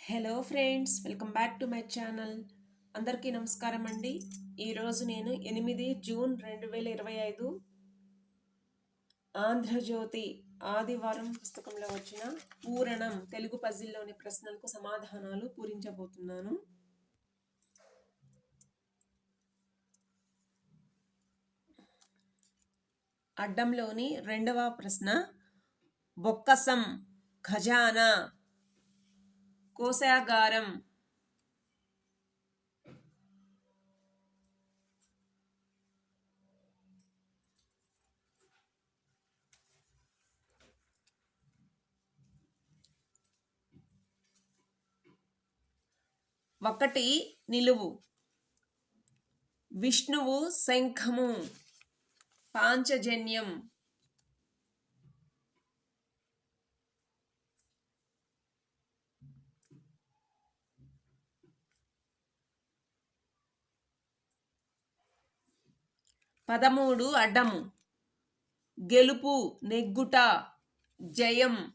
Hello friends welcome back to my channel అందరికీ నమస్కారం అండి. ఈరోజు నేను ఎనిమిది జూన్ రెండు వేల ఇరవై ఐదు ఆంధ్రజ్యోతి ఆదివారం పుస్తకంలో వచ్చిన పూరణం తెలుగు పజిల్లోని ప్రశ్నలకు సమాధానాలు పూరించబోతున్నాను. అడ్డంలోని రెండవ ప్రశ్న బొక్కసం ఖజానా కోశాగారం. ఒకటి నిలువు. విష్ణువు శంఖము. పాంచజన్యం. పదమూడు అడ్డము. గెలుపు నెగ్గుట జయం.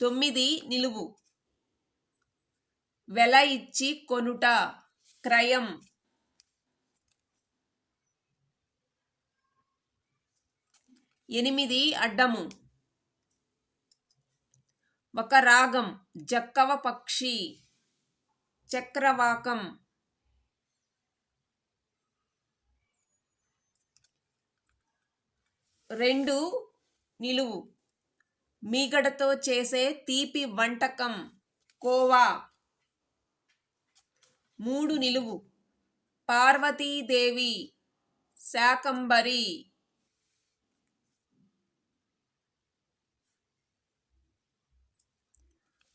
తొమ్మిది నిలువు. వెల ఇచ్చి కొనుట క్రయం. ఎనిమిది అడ్డము. ఒక రాగం జక్కవ పక్షి చక్రవాకం. రెండు నిలువు. మీగడతో చేసే తీపి వంటకం కోవా. మూడు నిలువు. పార్వతీదేవి శాకంబరి.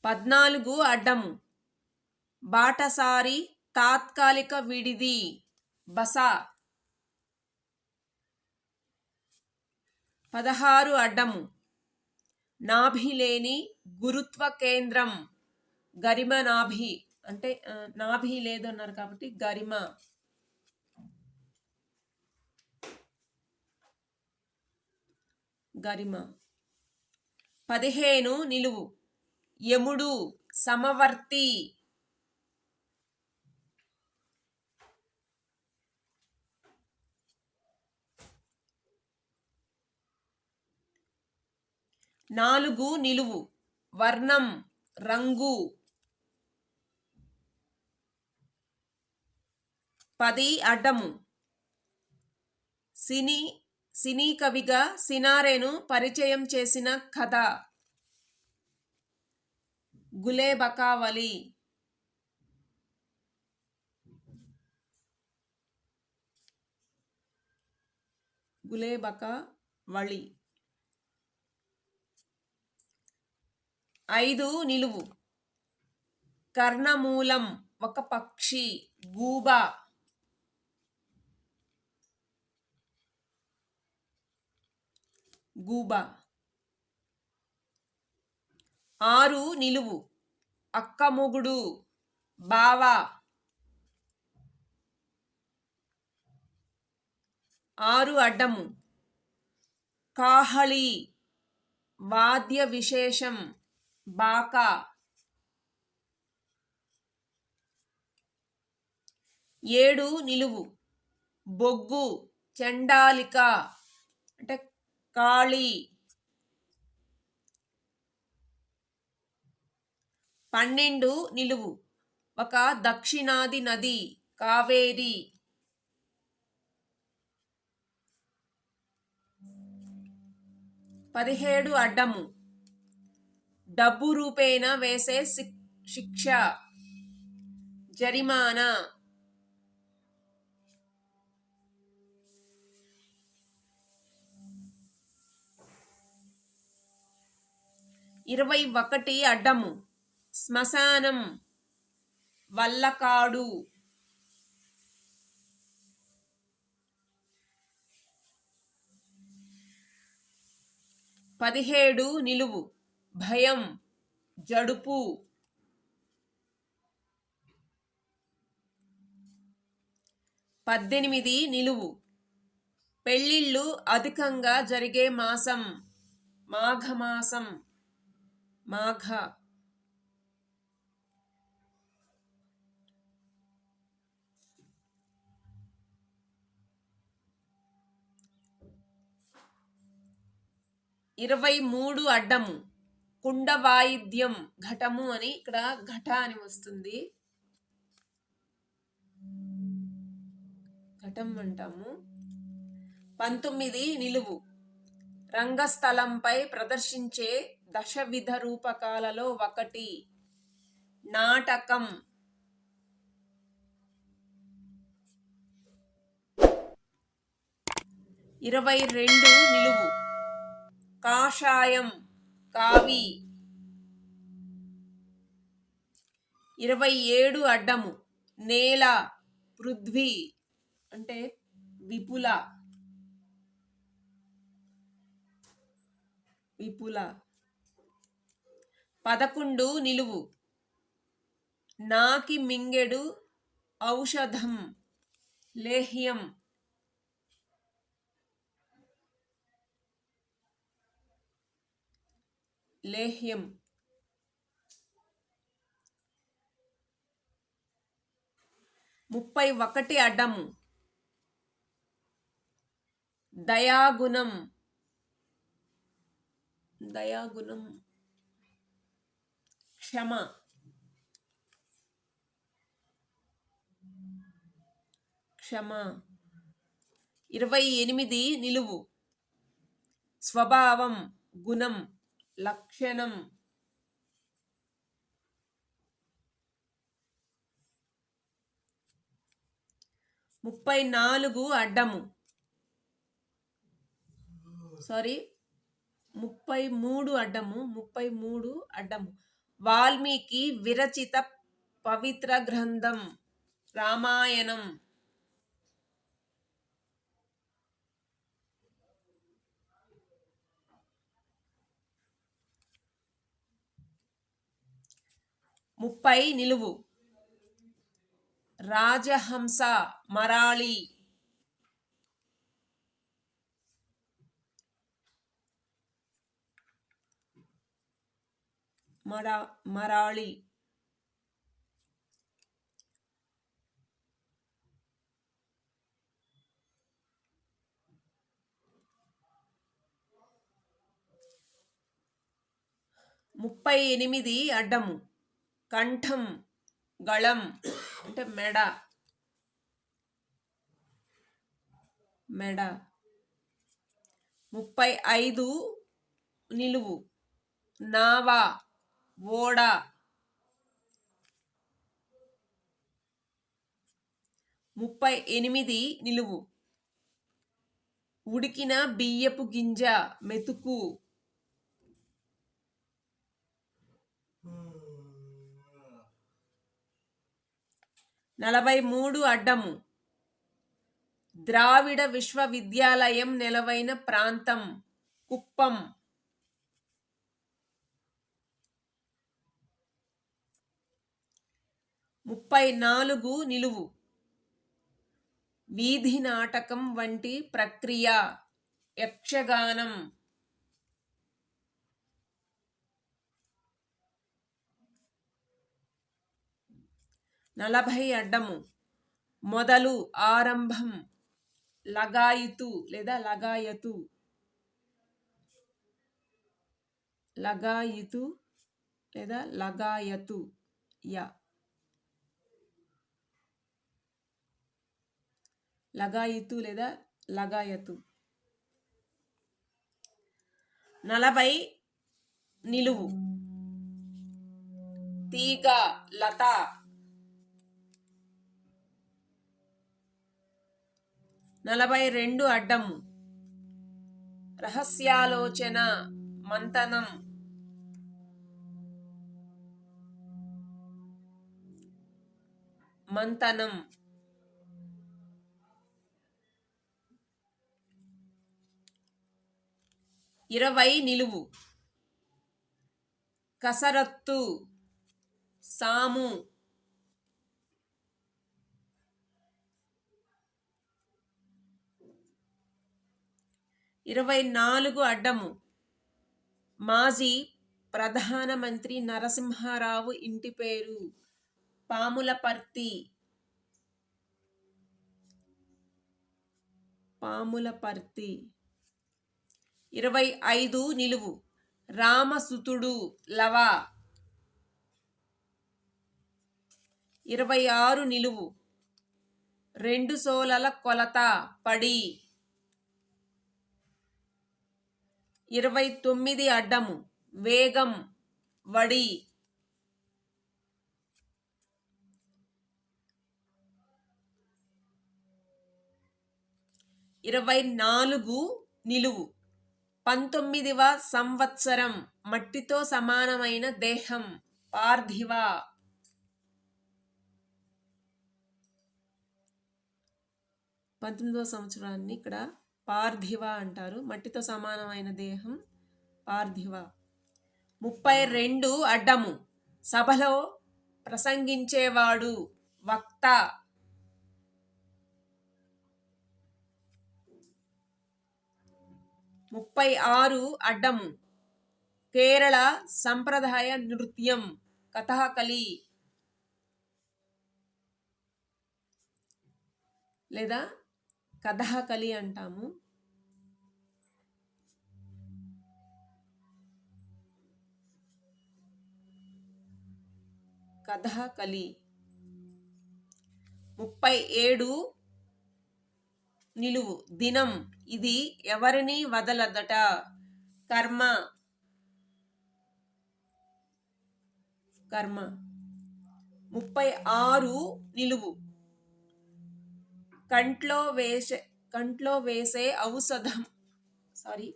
పద్నాలుగు అడ్డం బాటసారి తాత్కాలిక విడిది. బస. పదహారు అడ్డము. నాభి లేని గురుత్వ కేంద్రం. గరిమ నాభి. అంటే నాభి లేదన్నారు కాబట్టి గరిమ. గరిమ. పదిహేను నిలువు. యముడు సమవర్తి. నాలుగు నిలువు వర్ణం రంగు. పది అడ్డము. సినీ సినీ కవిగా సినారేను పరిచయం చేసిన కథ. గులేబకావలి గులేబక వళి ఐదు నిలువు. కర్ణమూలం ఒక పక్షి గూబ. గూబ. ఆరు నిలువు. అక్కమొగుడు బావ. ఆరు అడ్డము. కాహళి. వాద్య విశేషం. బాకా. ఏడు నిలువు. బొగ్గు. చండాలిక. అంటే కాళీ. పన్నెండు నిలువు. ఒక దక్షిణాది నది కావేరి. పదిహేడు అడ్డము. డబ్బు రూపేణ వేసే శిక్ష. జరిమానా. ఇరవై ఒకటి అడ్డము. శ్మశానం వల్లకాడు. పదిహేడు నిలువు భయం జడుపు. పద్దెనిమిది నిలువు పెళ్ళిళ్ళు అధికంగా జరిగే మాసం మాఘమాసం మాఘ. ఇరవై మూడు అడ్డము. కుండ వాయిద్యం ఘటము అని ఇక్కడ ఘట అని వస్తుంది. ఘటం అంటాము. పంతొమ్మిది నిలువు. రంగస్థలంపై ప్రదర్శించే దశవిధ రూపకాలలో ఒకటి. నాటకం. ఇరవై రెండు నిలువు. కాషాయం కావి. ఇరవై ఏడు అడ్డము నేల పృథ్వీ అంటే విపుల. విపుల. పదకొండు నిలువు నాకి మింగెడు ఔషధం లేహ్యం. లేహ్యం. ముప్పై ఒకటి అడ్డం దయాగుణం. దయాగుణం. క్షమ. క్షమ. ఇరవై ఎనిమిది నిలువు. స్వభావం గుణం. లక్షణం. ముప్పై నాలుగు అడ్డము. సారీ ముప్పై మూడు అడ్డము ముప్పై మూడు అడ్డము. వాల్మీకి విరచిత పవిత్ర గ్రంథం రామాయణం. ముప్పై నిలువు. రాజహంస మరాళి. మరా మరాళి. ముప్పై ఎనిమిది అడ్డము. కంఠం గళం అంటే మెడ. మెడ. ముప్పై ఐదు నిలువు. నావా ఓడ. ముప్పై ఎనిమిది నిలువు. ఉడికిన బియ్యపు గింజ మెతుకు. నలభై మూడు అడ్డము. ద్రావిడ విశ్వవిద్యాలయం నెలవైన ప్రాంతం కుప్పం. ముప్పై నాలుగు నిలువు. వీధి నాటకం వంటి ప్రక్రియ. యక్షగానం. నలభై అడ్డము. మొదలు ఆరంభం. లగాయితు లేదా లగాయతు. లగాయితు లేదా లగాయతు. యా. లగాయితు లేదా లగాయతు. నలభై నిలువు. తీగ లత. నలభై రెండు అడ్డము. రహస్యాలోచన మంతనం. మంతనం. ఇరవై నిలువు. కసరత్తు. సాము. ఇరవై నాలుగు అడ్డము. మాజీ ప్రధానమంత్రి నరసింహారావు ఇంటి పేరు పాములపర్తి. పాములపర్తి. ఇరవై ఐదు నిలువు. రామసుతుడు లవ. ఇరవై ఆరు నిలువు. రెండు సోలల కొలత పడి. ఇరవై తొమ్మిది అడ్డము. వేగం వడి. ఇరవై నాలుగు నిలువు. పంతొమ్మిదివ సంవత్సరం. మట్టితో సమానమైన దేహం. పార్థివ. పంతొమ్మిదవ సంవత్సరాన్ని ఇక్కడ పార్థివ అంటారు. మట్టితో సమానమైన దేహం పార్థివ ముప్పై రెండు అడ్డము. సభలో ప్రసంగించేవాడు వక్త. ముప్పై ఆరు అడ్డము. కేరళ సంప్రదాయ నృత్యం. కథాకళి. లేదా కథాకలి అంటాము. కథాకలి. ముప్పై ఏడు నిలువు దినం. ఇది ఎవరిని వదలదట? కర్మ. కర్మ. ముప్పై ఆరు నిలువు కంట్లో వేసే కంట్లో వేసే ఔషధం. సారీ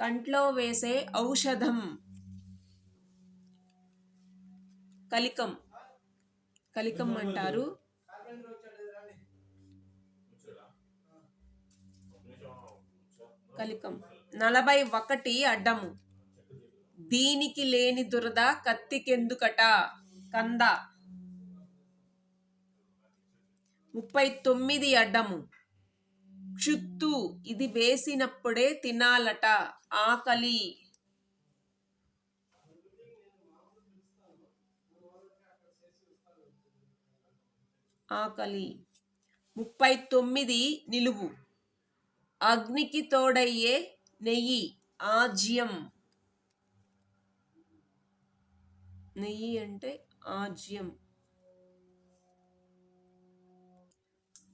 కంట్లో వేసే ఔషధం. కలికం. కలికం అంటారు. కలికం. నలభై ఒకటి అడ్డము. దీనికి లేని దురద కత్తికెందుకట? కంద. ముప్పై తొమ్మిది అడ్డము. క్షుత్తు ఇది వేసినప్పుడే తినాలట ఆకలి. ఆకలి. ముప్పై తొమ్మిది నిలువు. అగ్నికి తోడయ్యే నెయ్యి ఆజ్యం. నెయ్యి అంటే ఆజ్యం.